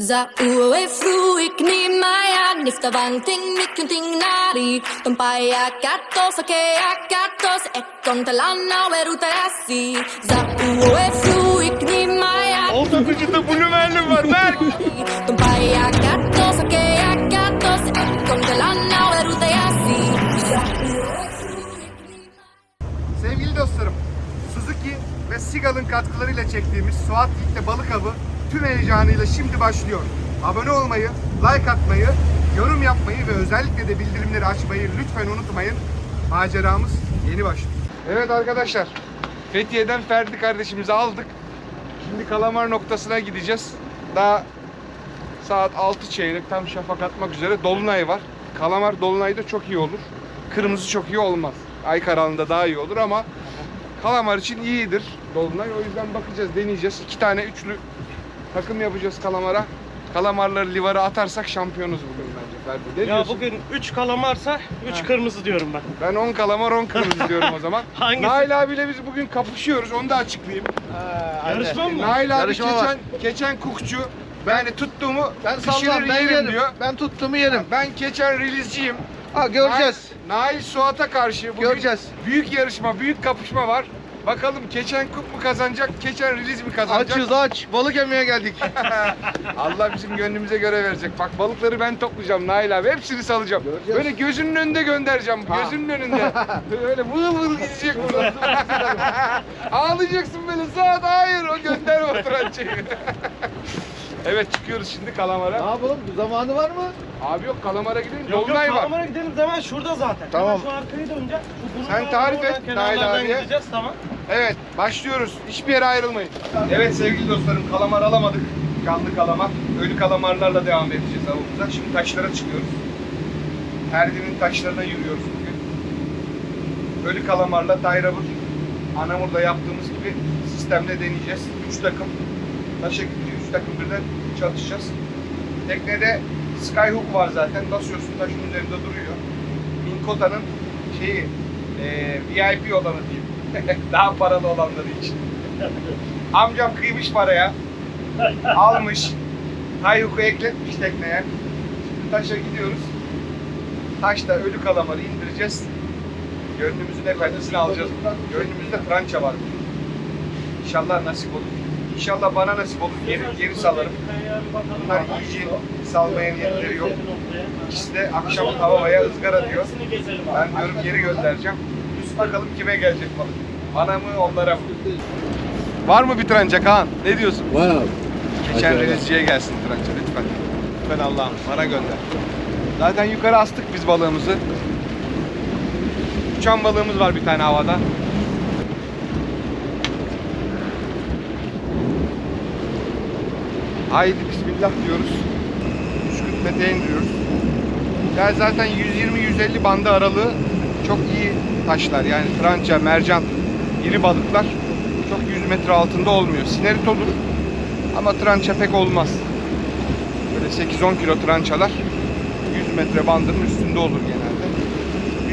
Za uwe fru ik ni maya nifta van ting nikunting nari Tompaya katos ake akatos ekon talana weruta yasi Za uwe fru ik ni maya Olta vücutta Blumen'lim var ver. Tompaya katos ake akatos ekon talana maya Sevgili dostlarım, Suzuki ve Sigal'ın katkılarıyla çektiğimiz Suat Yiğit'te balık avı tüm heyecanıyla şimdi başlıyor. Abone olmayı, like atmayı, yorum yapmayı ve özellikle de bildirimleri açmayı lütfen unutmayın. Maceramız yeni başlıyor. Evet arkadaşlar, Fethiye'den Ferdi kardeşimizi aldık. Şimdi kalamar noktasına gideceğiz. Daha saat 6 çeyrek tam şafak atmak üzere dolunay var. Kalamar dolunayda çok iyi olur. Kırmızı çok iyi olmaz. Ay karanlığında daha iyi olur ama kalamar için iyidir dolunay. O yüzden bakacağız, deneyeceğiz. İki tane üçlü takım yapacağız kalamara. Kalamarları livara atarsak şampiyonuz bugün bence Ferdi. Ne Ya diyorsun? bugün 3 kalamarsa 3 kırmızı diyorum ben. Ben 10 kalamar 10 kırmızı diyorum o zaman. Hangisi? Nail abiyle biz bugün kapışıyoruz onu da açıklayayım. Yarışma mı? Nail abi Yarışma geçen, var. geçen kukçu. Yani tuttuğumu Ben pişirir sallam, ben yerim, yerim. diyor. Ben tuttuğumu yerim. Ben geçen release'ciyim. Ha göreceğiz. Nail, Nail Suat'a karşı bugün Göreceğiz. büyük yarışma, büyük kapışma var. Bakalım geçen kup mu kazanacak, geçen release mi kazanacak? Açız aç. Balık yemeye geldik. Allah bizim gönlümüze göre verecek. Bak balıkları ben toplayacağım Nail abi. Hepsini salacağım. Göreceğiz. Böyle gözünün önünde göndereceğim. Ha. Gözünün önünde. Böyle vıl vıl gidecek buradan. Ağlayacaksın böyle saat hayır o gönderme o trançayı. Evet çıkıyoruz şimdi ne Kalamar'a. yapalım? Zamanı var mı? Abi yok Kalamar'a gidelim. Yok yok Dolunay var. kalamara gidelim hemen şurada zaten. Tamam. Hemen şu arkayı döneceğiz. Şu burun Sen tarif oradan et, kenarlardan Nail abiye. gideceğiz tamam. Evet başlıyoruz. Hiçbir yere ayrılmayın. Evet sevgili dostlarım kalamar alamadık. Canlı kalamar. Ölü kalamarlarla devam edeceğiz avımıza. Şimdi taşlara çıkıyoruz. Erdem'in taşlarına yürüyoruz bugün. Ölü kalamarla Tayrabur Anamur'da yaptığımız gibi sistemle deneyeceğiz. 3 takım taşa gidiyor. 3 takım birden çalışacağız. Teknede Skyhook var zaten. Basıyorsun taşın üzerinde duruyor. Minkota'nın şeyi eee VIP olanı diyeyim. Daha paralı olanları için. Amcam kıymış paraya. Almış. Hayuk'u ekletmiş tekneye. Şimdi taşa gidiyoruz. Taşta ölü kalamarı indireceğiz. Gönlümüzün efendisini alacağız. Gönlümüzde frança var. İnşallah nasip olur. İnşallah bana nasip olur. Geri, geri salarım. Bunlar iyice salmaya niyetleri yok. İkisi de akşam havaya ızgara diyor. Ben diyorum geri göndereceğim. Üst bakalım kime gelecek balık. Bana mı onlara mı? Var mı bir tranca Kaan? Ne diyorsun? Var Geçen Hadi denizciye gelsin tranca lütfen. Lütfen Allah'ım bana gönder. Zaten yukarı astık biz balığımızı. Uçan balığımız var bir tane havada. Haydi bismillah diyoruz. Püskürtmete indiriyoruz. Yani zaten 120-150 bandı aralığı çok iyi taşlar. Yani tranca, mercan, iri balıklar çok 100 metre altında olmuyor. Sinerit olur ama trança pek olmaz. Böyle 8-10 kilo trançalar 100 metre bandının üstünde olur genelde.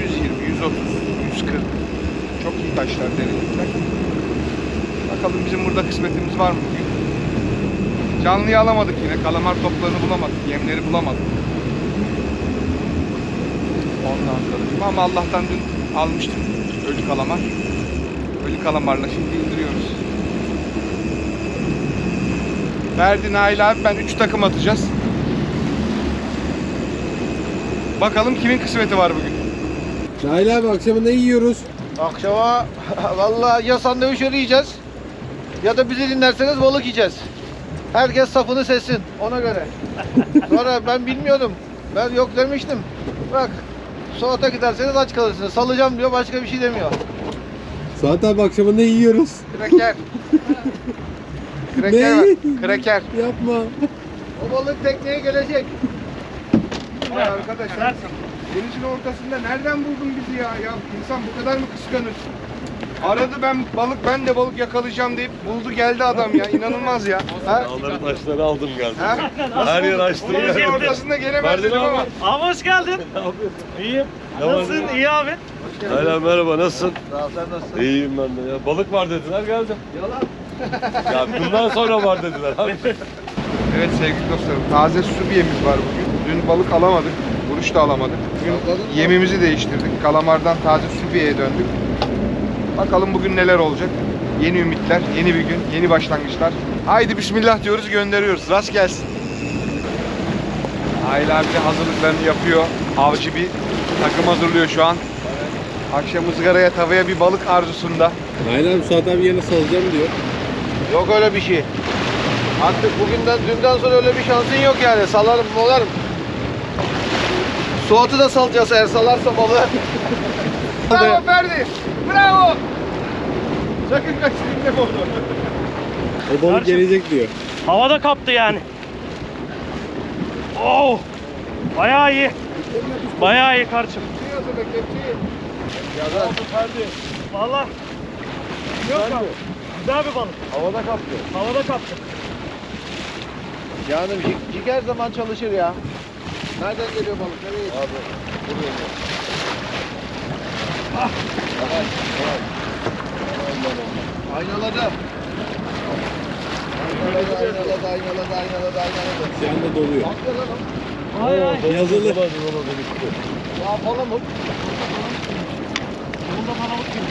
120, 130, 140 çok iyi taşlar derinlikler. Bakalım bizim burada kısmetimiz var mı? Canlıyı alamadık yine. Kalamar toplarını bulamadık. Yemleri bulamadık. Ondan sonra. Ama Allah'tan dün almıştım ölü kalamar. Ölü kalamarla şimdi indiriyoruz. Ferdi, Nail abi ben 3 takım atacağız. Bakalım kimin kısmeti var bugün. Nail abi akşama ne yiyoruz? Akşama vallahi ya sandviç yiyeceğiz ya da bizi dinlerseniz balık yiyeceğiz. Herkes safını sessin ona göre. Sonra ben bilmiyordum. Ben yok demiştim. Bak Suat'a giderseniz aç kalırsınız. Salacağım diyor başka bir şey demiyor. Suat abi akşama ne yiyoruz? Kraker Ne? var. Kraker. Yapma. O balık tekneye gelecek. Vay arkadaşlar. Denizin ortasında nereden buldun bizi ya? Ya insan bu kadar mı kıskanır? Aradı ben balık ben de balık yakalayacağım deyip buldu geldi adam ya. İnanılmaz ya. Ha? Dağları taşları aldım geldim. Ha? Her yer açtım Denizin geldim. ortasında gelemez Verdin dedim abi. ama. Abi hoş geldin. İyiyim. Ne var Nasılsın? İyi abi. Hala merhaba nasılsın? Sağ ol, sen nasılsın? İyiyim ben de ya. Balık var dediler geldim. Yalan. ya bundan sonra var dediler abi. Evet sevgili dostlarım, taze sübiyemiz var bugün. Dün balık alamadık, vuruş da alamadık. Bugün yemimizi değiştirdik. Kalamardan taze sübiyeye döndük. Bakalım bugün neler olacak. Yeni ümitler, yeni bir gün, yeni başlangıçlar. Haydi bismillah diyoruz, gönderiyoruz. Rast gelsin. Aile abi de hazırlıklarını yapıyor. Avcı bir takım hazırlıyor şu an. Akşam ızgaraya, tavaya bir balık arzusunda. Nail abi Suat abi yine salacağım diyor. Yok öyle bir şey. Artık bugünden dünden sonra öyle bir şansın yok yani. Salarım molarım. Suat'ı da salacağız eğer salarsa balığı. Bravo Ferdi! Bravo! Sakın kaçırın ne oldu? O balık Karşı- gelecek diyor. Havada kaptı yani. Oh! Bayağı iyi. Bayağı iyi karşım. Valla. Yok abi. Güzel bir balık. Havada kaptı. Havada kaptı. Yani jig, jig her zaman çalışır ya. Nereden geliyor balık? Nereye? Abi buraya. Ah. Aynaladı. Aynaladı, aynaladı, aynaladı, aynaladı, aynaladı. Şu anda doluyor. Hayır hayır. Yazılı. Ya falan mı? Bunda balık gibi.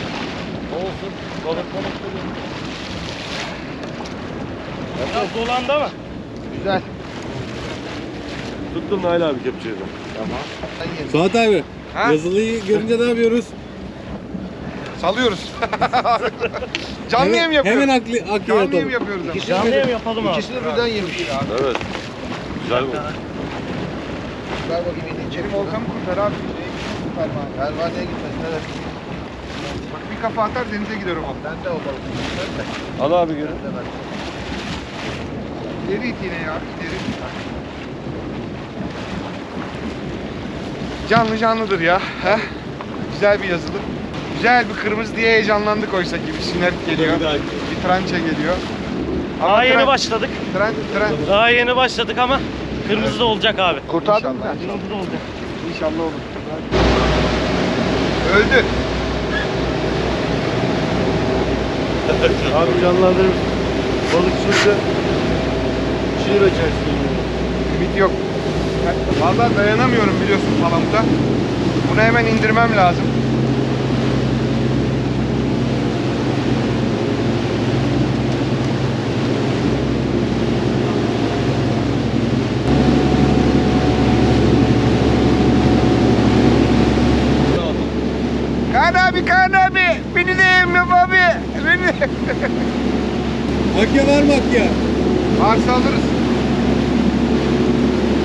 Olsun. Balık balık duruyor. Biraz dolandı ama. Güzel. Tuttum Nail abi kepçeyi de. Tamam. Suat abi. Ha? Yazılıyı görünce ne yapıyoruz? Salıyoruz. Canlı yem yapıyoruz. Hemen aklı, aklı Canlı yem yapıyoruz ama. İkisini Canlı yem yapalım abi. İkisini birden yemiş. Evet. Güzel bu. Ver bakayım elini Benim içeri. Volkan'ı kurtar abi. Pervaneye gitmesin evet. Bak bir kafa atar denize gider o balık. Ben de o balık. Ben de. Al abi geri. Ben de ben. İleri it yine ya. ileri. Canlı canlıdır ya. Heh. Güzel bir yazılı. Güzel bir kırmızı diye heyecanlandık oysa ki. Sinert geliyor. Bir trança geliyor. Ama Daha yeni tren- başladık. Tren, tren. Daha yeni başladık ama kırmızı da olacak abi. Kurtardın mı? İnşallah. Kırmızı da olacak. İnşallah olur. Öldü. Abi canlandırır. Balık şurada. Şiir açarsın. Ümit yok. Vallahi dayanamıyorum biliyorsun palamıda. Bunu hemen indirmem lazım. Kaan abi, Kaan abi. Beni de yem yap abi. Beni de. Akya var mı akya? Varsa alırız.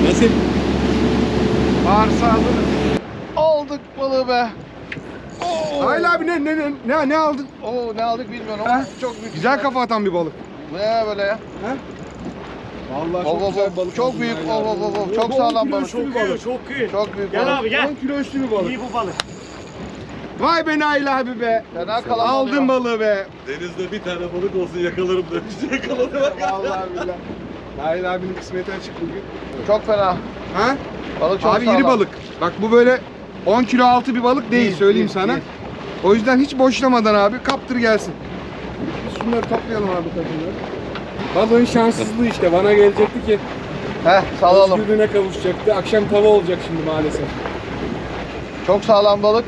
Nasip. Varsa alırız. Aldık balığı be. Oo. Hayır abi ne ne ne ne, ne aldın? Oo ne aldık bilmiyorum ama Ha? çok büyük. Güzel kafa atan bir balık. Ne böyle ya? Vallahi Of of of. Çok büyük. Of of of of. Çok sağlam balık. Çok iyi, çok iyi. Çok büyük Gel balık. abi gel. 10 kilo üstü bir balık. İyi bu balık. Vay be Nail abi be. Fena kalan Aldın balığı be. Denizde bir tane balık olsun yakalarım demiş. Yakaladı. Vallahi billahi. Nail abinin kısmeti açık bugün. Çok fena. Ha? Balık çok abi sağlam. iri balık. Bak bu böyle 10 kilo altı bir balık değil, Değil, söyleyeyim değil, sana. değil. O yüzden hiç boşlamadan abi kaptır gelsin. Biz şunları toplayalım abi takımları. Balığın şanssızlığı işte. Bana gelecekti ki. Heh salalım. Özgürlüğüne kavuşacaktı. Akşam tava olacak şimdi maalesef. Çok sağlam balık.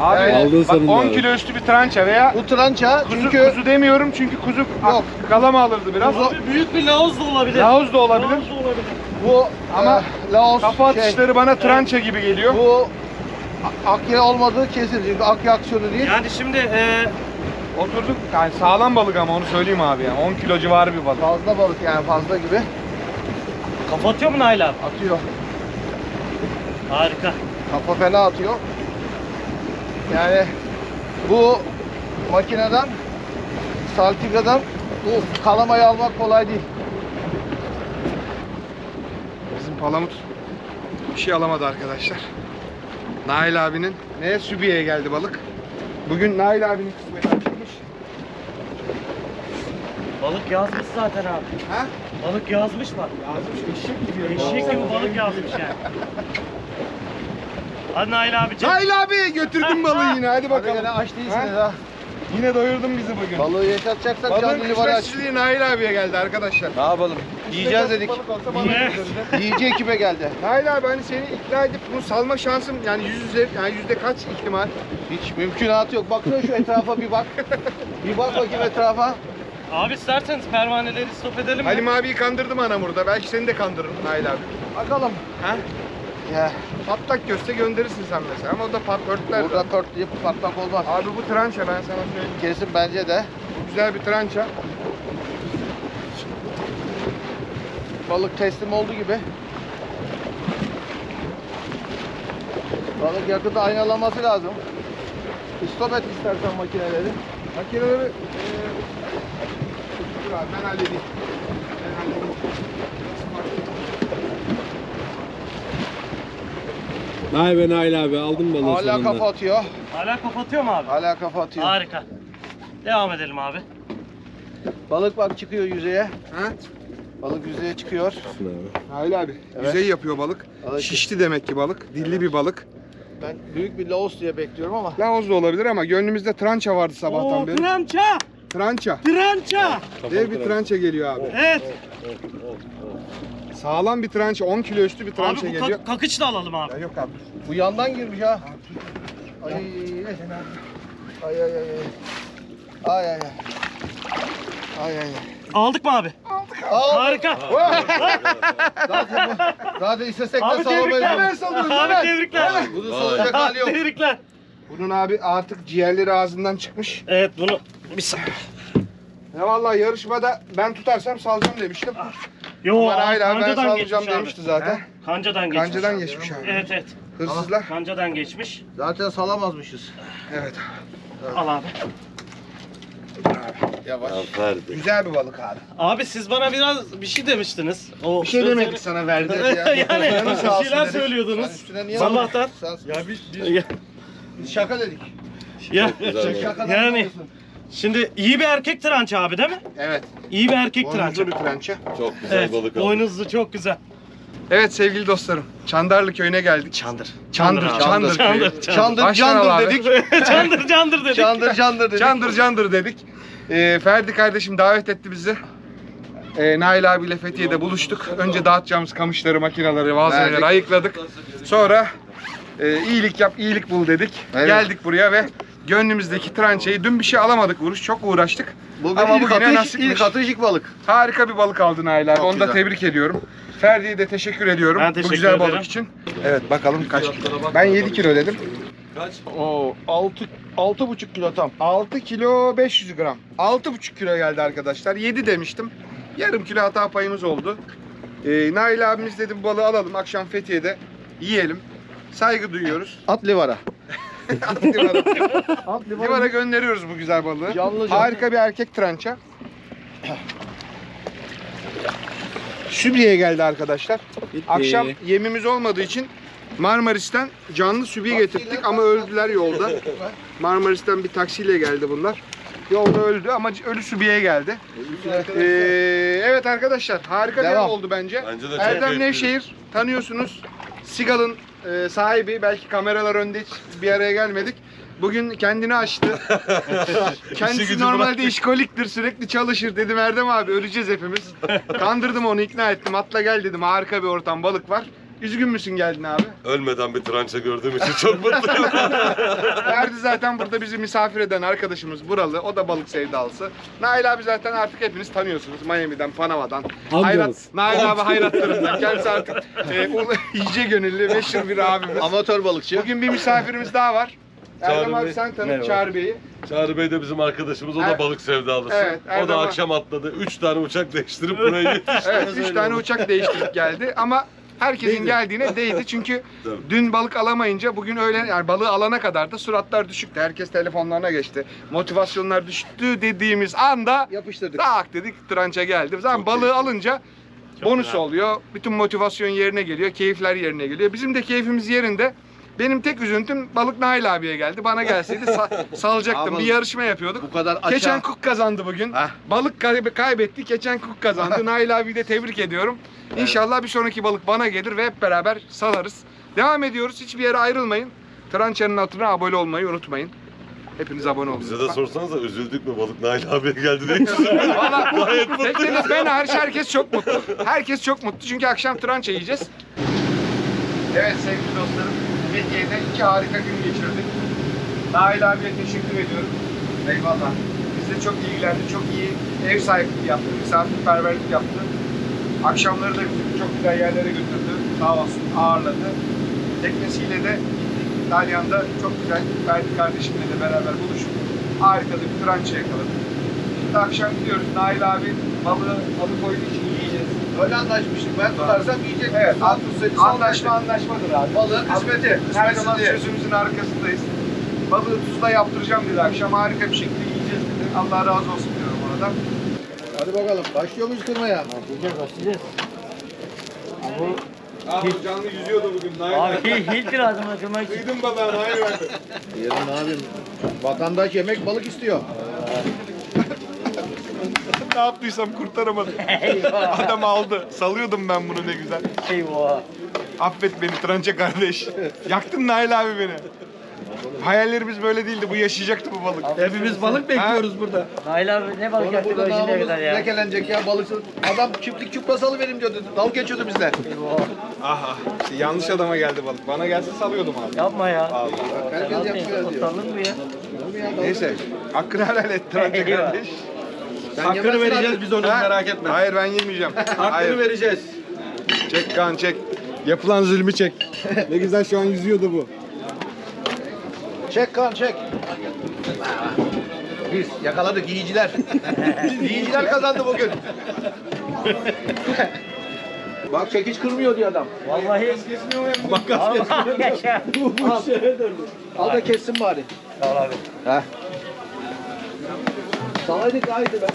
Abi Yani aldığın bak sonunda 10 abi. kilo üstü bir trança veya Bu trança kuzu, çünkü kuzu demiyorum çünkü kuzu Yok. kalama alırdı biraz. Abi büyük bir laoz da olabilir. Laoz da olabilir. Laoz da olabilir. bu Ama ama Laos Kafa şey, atışları bana trança gibi geliyor. bu a- akya olmadığı kesin çünkü akya aksiyonu değil. Yani şimdi e, Oturduk yani sağlam balık ama onu söyleyeyim abi yani 10 kilo civarı bir balık. Fazla balık yani fazla gibi kafa atıyor mu Nail abi? atıyor. Harika. Kafa fena atıyor. Yani bu makineden Saltiga'dan bu kalamayı almak kolay değil. Bizim palamut bir şey alamadı arkadaşlar. Nail abinin neye Sübiye'ye geldi balık. Bugün Nail abinin kısmeti açılmış. Balık yazmış zaten abi. Ha? Balık yazmış bak. Yazmış eşek gibi. Eşek gibi balık yazmış yani. Hadi Nail abi çek. Nail abi götürdüm balığı yine hadi Hadi bakalım. gene aç değilsiniz Ha? Yine doyurdun bizi bugün. Balığı yaşatacaksak Balığın canlı livara aç. kısmetçiliği Nail abiye geldi arkadaşlar. Ne yapalım? Yiyeceğiz dedik. Balık olsa bana Ye. getirirdi. Yiyici ekibe geldi. Nail abi hani seni ikna edip bunu salma şansım yani yüz yüze yani yüzde kaç ihtimal? Hiç mümkünatı yok. Baksana şu etrafa bir bak. bir bak bakayım etrafa. Abi isterseniz pervaneleri stop edelim mi? Halim abiyi kandırdım ana burada. Belki seni de kandırırım Nail abi. Bakalım. Ha? Ya Patlak göste gönderirsin sen mesela ama o da pat örtler. burada pört diye patlak olmaz. Abi bu trança ben sana söyleyeyim. Kesin bence de. Bu güzel bir trança. Balık teslim oldu gibi. Balık yakında aynalaması lazım. Stop et istersen makineleri. Makineleri halledeyim. Ben halledeyim. Nail be Nail abi aldım balığı Hala sonunda. kafa atıyor. Hala kapatıyor mu abi? Hala kafa atıyor. Harika. Devam edelim abi. Balık bak çıkıyor yüzeye. Ha? Balık yüzeye çıkıyor. Nail abi. Evet. Yüzey yapıyor balık. Balık- Şişti demek ki balık. Dilli bir balık. Ben büyük bir laos diye bekliyorum ama. Laoz da olabilir ama gönlümüzde trança vardı sabahtan Oo, beri. trança! Trança. Trança! Dev bir trança geliyor abi. Evet. Sağlam bir trança. 10 kilo üstü bir trança Abi bu geliyor. kak- kakıç da alalım abi. Ya yok abi. Bu yandan girmiş ha. Ay. Ay ay ay ay. Ay ay ay. Ay ay ay. Aldık mı abi? Al. Harika. Zaten, zaten istesek de Abi salamayız. tebrikler. bunu. Abi tebrikler. Bunun salacak hali yok. Tebrikler. Bunun abi artık ciğerleri ağzından çıkmış. Evet bunu bir saniye. Ya vallahi yarışmada ben tutarsam salacağım demiştim. Yo, Nail abi ben abi. demişti zaten. Kancadan geçmiş. Kancadan geçmiş abi. Evet evet. Hırsızlar. Kancadan geçmiş. Zaten salamazmışız. Evet. Al abi. Yavaş. Aferin. Güzel bir balık abi. Abi siz bana biraz bir şey demiştiniz. O Bir şey sözleri- demedik sana verdi ya. yani Canın bir şeyler dedik. Söylüyordunuz. Sabahtan. Ya biz, biz şaka dedik. ya, Güzel. Şakadan Yani- alıyorsun. Şimdi iyi bir erkek trançı abi değil mi? Evet. İyi bir erkek trançı. Boynuzlu bir trança. Çok güzel Evet, balık aldık. boynuzlu çok güzel. Evet sevgili dostlarım. Çandarlı köyüne geldik. Çandır. Çandır, abi. Çandır, Çandır, köyü. çandır. Çandır candır dedik. Çandır candır dedik. Candır candır dedik. Candır candır dedik. Ee, Ferdi kardeşim davet etti bizi. Ee, Nail abiyle Fethiye'de buluştuk. Önce dağıtacağımız kamışları, makineleri, malzemeleri Verdik. ayıkladık. Sonra e, iyilik yap, iyilik bul dedik. Evet. Geldik buraya ve gönlümüzdeki trançayı dün bir şey alamadık vuruş. Çok uğraştık. Bugün Ama ilk bugüne atış, nasipmiş. ilk atış ilk balık. Harika bir balık aldın abi. Çok Onu da güzel. tebrik ediyorum. Ferdi'ye de teşekkür ediyorum Ben bu teşekkür güzel ederim. balık için. Evet bakalım kaç kilo. Ben 7 kilo dedim. Oo 6 6,5 kilo tam. 6 kilo 500 gram. 6,5 kilo geldi arkadaşlar. 7 demiştim. Yarım kilo hata payımız oldu. Ee, Nail abimiz dedi bu balığı alalım. Akşam Fethiye'de yiyelim. Saygı duyuyoruz. At livara. At Livara gönderiyoruz bu güzel balığı. Canlı. Harika bir erkek trança. Sübye'ye geldi arkadaşlar. Akşam yemimiz olmadığı için Marmaris'ten canlı sübye getirdik ama öldüler yolda. Marmaris'ten bir taksiyle geldi bunlar. Yolda öldü ama ölü sübiyeye geldi. Ee, evet arkadaşlar harika bir Devam. av oldu bence. Bence de çok Erdem. Nevşehir tanıyorsunuz. Sigal'ın e, sahibi. Belki kameralar önünde hiç bir araya gelmedik. Bugün kendini açtı. Kendisi gücü normalde bıraktı. işkoliktir, sürekli çalışır. Dedim Erdem abi öleceğiz hepimiz. Kandırdım onu, ikna ettim. Atla gel dedim. Harika bir ortam, balık var. Üzgün müsün geldin abi? Ölmeden bir trança gördüğüm için çok mutluyum. Ferdi zaten burada bizi misafir eden arkadaşımız buralı. O da balık sevdalısı. Nail abi zaten artık hepiniz tanıyorsunuz. Miami'den, Panama'dan. Hayrat. Nail abi hayratlarından. Kendisi artık e, ulu- iyice gönüllü, meşhur bir abimiz. Amatör balıkçı. Bugün bir misafirimiz daha var. Erdem Çağrı abi Bey. sen tanı Merhaba. Çağrı Bey'i. Çağrı Bey de bizim arkadaşımız. O Er- da balık sevdalısı. Evet, o Erdem da abi. akşam atladı. Üç tane uçak değiştirip buraya gitti. Evet, üç tane uçak değiştirip geldi ama herkesin geldiğine değdi çünkü dün balık alamayınca bugün öğlen yani balığı alana kadar da suratlar düşüktü. Herkes telefonlarına geçti. Motivasyonlar düştü dediğimiz anda Yapıştırdık. tak dedik trança geldi. Zaten Çok balığı keyifli. alınca bonus güzel. oluyor. Bütün motivasyon yerine geliyor. Keyifler yerine geliyor. Bizim de keyfimiz yerinde. Benim tek üzüntüm balık Nail abiye geldi. Bana gelseydi sa- salacaktım. Bir yarışma yapıyorduk. Bu kadar açığa. Geçen Cook kazandı bugün. Heh. Balık kay- kaybetti. Geçen Cook kazandı. Nail abiyi de tebrik ediyorum. İnşallah bir sonraki balık bana gelir ve hep beraber salarız. Devam ediyoruz. Hiçbir yere ayrılmayın. Trançanın altına abone olmayı unutmayın. Hepiniz abone olun. Bize de sorsanız da üzüldük mü balık Nail abiye geldi diye hiç üzülmedik. Valla bekleriz. Ben hariç herkes çok mutlu. Herkes çok mutlu çünkü akşam trança yiyeceğiz. Evet sevgili dostlarım. Fethiye'de iki harika gün geçirdik. Nail abiye teşekkür ediyorum. Eyvallah. Bizde çok ilgilendi, çok iyi ev sahipliği yaptı, misafirperverlik yaptı. Akşamları da bizi çok güzel yerlere götürdü. Sağ olsun ağırladı. Teknesiyle de gittik. Dalyan'da çok güzel Ferdi kardeşimle de beraber buluşup harika bir trança yakaladık. Şimdi akşam gidiyoruz. Nail abi balığı alıkoyduğu için yiyeceğiz. Öyle anlaşmıştık. Ben tutarsam yiyecek. Evet, Sağ tut seni sal anlaşma anlaşmadır abi. Balığın kısmeti. Her zaman diye. sözümüzün arkasındayız. Balığı tuzla yaptıracağım dedi akşam. Harika bir şekilde yiyeceğiz dedi. Allah razı olsun diyorum ona da. Hadi bakalım. Başlıyor muyuz kırmaya? Abi canlı yüzüyordu bugün Nail Abi hiç lazım açılmak için. Duydum balığını Nail abi. Diyelim abim. Vatandaş yemek balık istiyor. Ne yaptıysam kurtaramadım. Adam aldı. Salıyordum ben bunu ne güzel. Eyvah. Affet beni tranca kardeş. Yaktın Nail abi beni. Hayallerimiz böyle değildi. Bu yaşayacaktı bu balık. Hepimiz balık bekliyoruz burada. Nail abi ne balık Sonra yaptı burada böyle şimdiye namımız kadar ya. lekelenecek ya balıksız. Adam çiftlik çuprası alıverim diyordu. Dalga geçiyordu bizle. Aha. işte yanlış adama geldi balık. Bana gelse salıyordum abi. Yapma ya. Herkes yapıyor diyor. Kurtarılır mı ya? Neyse. Hakkını helal et tranca Eyvah. kardeş. Hakkını vereceğiz biz onu Ha? merak etme. Hayır ben yemeyeceğim. Hakkını Hayır. vereceğiz. Çek kan çek. Yapılan zulmü çek. ne güzel şu an yüzüyordu bu. Çek kan çek. Biz yakaladık yiyiciler. yiyiciler kazandı bugün. Bak çekiç kırmıyor diyor adam. Vallahi. Bak gaz Allah yaşa. Al da kessin bari. Sağ ol abi. Heh. Salaydık daha iyiydi be.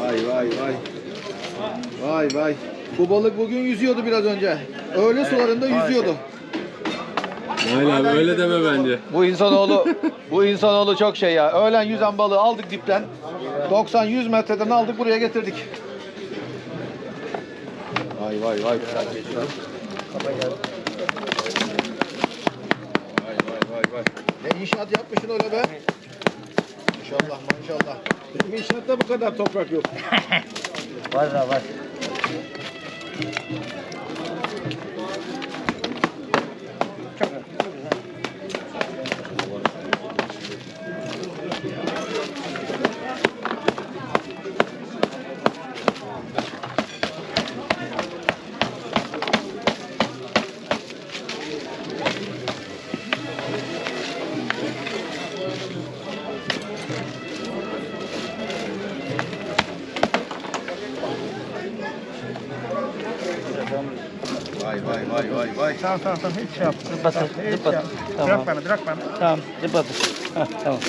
Vay vay vay. Vay vay. Bu balık bugün yüzüyordu biraz önce. Öğle sularında yüzüyordu. Abi öyle deme bence. Bu insanoğlu bu insanoğlu çok şey ya. Öğlen yüzen balığı aldık dipten. 90-100 metreden aldık buraya getirdik. Vay vay vay. Vay vay vay vay. Ne inşaat yapmışsın öyle be. Maşallah maşallah. Bizim inşaatta bu kadar toprak yok. Var da var. Tamam tamam tamam hiç şey yapma. Zıplatır. Zıplatır. Tamam. Bırak bana bırak bana. Tamam zıplatır. Hah, tamam.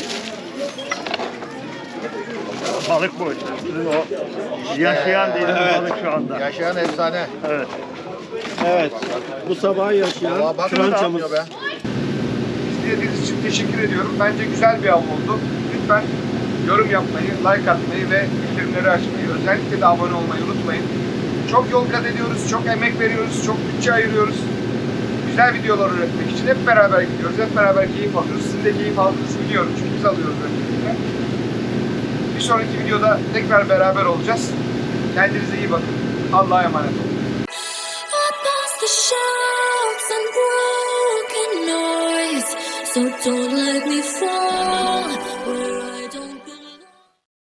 Balık bu işte. Sizin o yaşayan dediğiniz balık şu anda. Yaşayan efsane. Evet. Evet. Bu sabah yaşayan Vallahi bak trançamız. be. İzlediğiniz için teşekkür ediyorum. Bence güzel bir av oldu. Lütfen yorum yapmayı, like atmayı ve bildirimleri açmayı, özellikle de abone olmayı unutmayın. Çok yol kat ediyoruz, çok emek veriyoruz, çok bütçe ayırıyoruz. Güzel videolar üretmek için hep beraber gidiyoruz, hep beraber keyif alıyoruz. Sizin de keyif aldığınızı biliyorum çünkü biz alıyoruz öncelikle. Bir sonraki videoda tekrar beraber olacağız. Kendinize iyi bakın. Allah'a emanet olun. So don't let me fall.